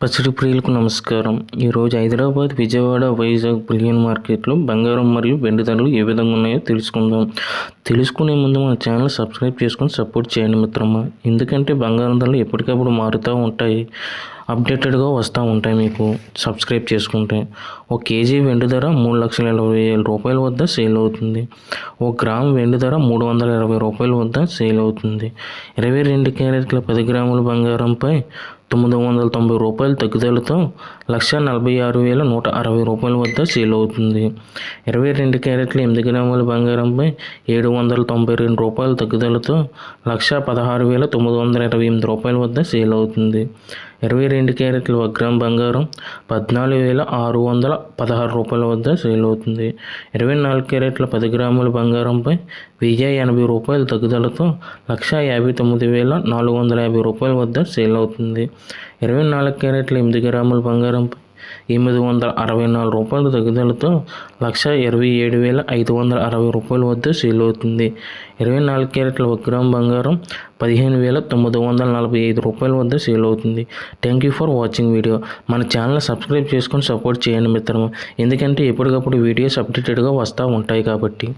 పసిడి ప్రియులకు నమస్కారం. ఈరోజు హైదరాబాద్ విజయవాడ వైజాగ్ బిలియన్ మార్కెట్లో బంగారం మరియు వెండి ధరలు ఏ విధంగా ఉన్నాయో తెలుసుకుందాం. తెలుసుకునే ముందు మన ఛానల్ సబ్స్క్రైబ్ చేసుకొని సపోర్ట్ చేయండి మిత్రమా. ఎందుకంటే బంగారం ధరలు ఎప్పటికప్పుడు మారుతూ ఉంటాయి. అప్డేటెడ్గా వస్తూ ఉంటాయి మీకు. సబ్స్క్రైబ్ చేసుకుంటే ఒక కేజీ వెండి ధర మూడు లక్షల ఇరవై వేల రూపాయల వద్ద సేల్ అవుతుంది. ఒక గ్రామ్ వెండి ధర మూడు వందల ఇరవై రూపాయల వద్ద సేల్ అవుతుంది. ఇరవై రెండు క్యారెట్ల పది గ్రాముల బంగారంపై తొమ్మిది వందల తొంభై రూపాయల తగ్గుదలతో లక్ష నలభై ఆరు వేల నూట అరవై రూపాయల వద్ద సేల్ అవుతుంది. ఇరవై రెండు క్యారెట్ల ఎనిమిది గ్రాముల బంగారంపై ఏడు వందల తొంభై రెండు రూపాయల తగ్గుదలతో లక్ష పదహారు వేల తొమ్మిది వందల ఇరవై ఎనిమిది రూపాయల వద్ద సేల్ అవుతుంది. ఇరవై రెండు క్యారెట్ల ఒక గ్రామ్ బంగారం పద్నాలుగు వేల ఆరు వందల పదహారు రూపాయల వద్ద సేల్ అవుతుంది. ఇరవై నాలుగు క్యారెట్ల పది గ్రాముల బంగారంపై వెయ్యి ఎనభై రూపాయల తగ్గుదలతో లక్ష యాభై తొమ్మిది వేల నాలుగు వందల యాభై రూపాయల వద్ద సేల్ అవుతుంది. ఇరవై నాలుగు క్యారెట్ల ఎనిమిది గ్రాముల బంగారంపై ఎనిమిది వందల అరవై నాలుగు రూపాయల తగ్గుదలతో లక్ష ఇరవై ఏడు వేల ఐదు వందల అరవై రూపాయల వద్ద సేల్ అవుతుంది. ఇరవై నాలుగు క్యారెట్ల ఒక గ్రామ్ బంగారం పదిహేను వేల తొమ్మిది వందల నలభై ఐదు రూపాయల వద్ద సేల్ అవుతుంది. Thank you for watching video మన ఛానల్ సబ్స్క్రైబ్ చేసుకొని సపోర్ట్ చేయండి మిత్రము. ఎందుకంటే ఎప్పటికప్పుడు వీడియోస్ అప్డేటెడ్గా వస్తూ ఉంటాయి కాబట్టి.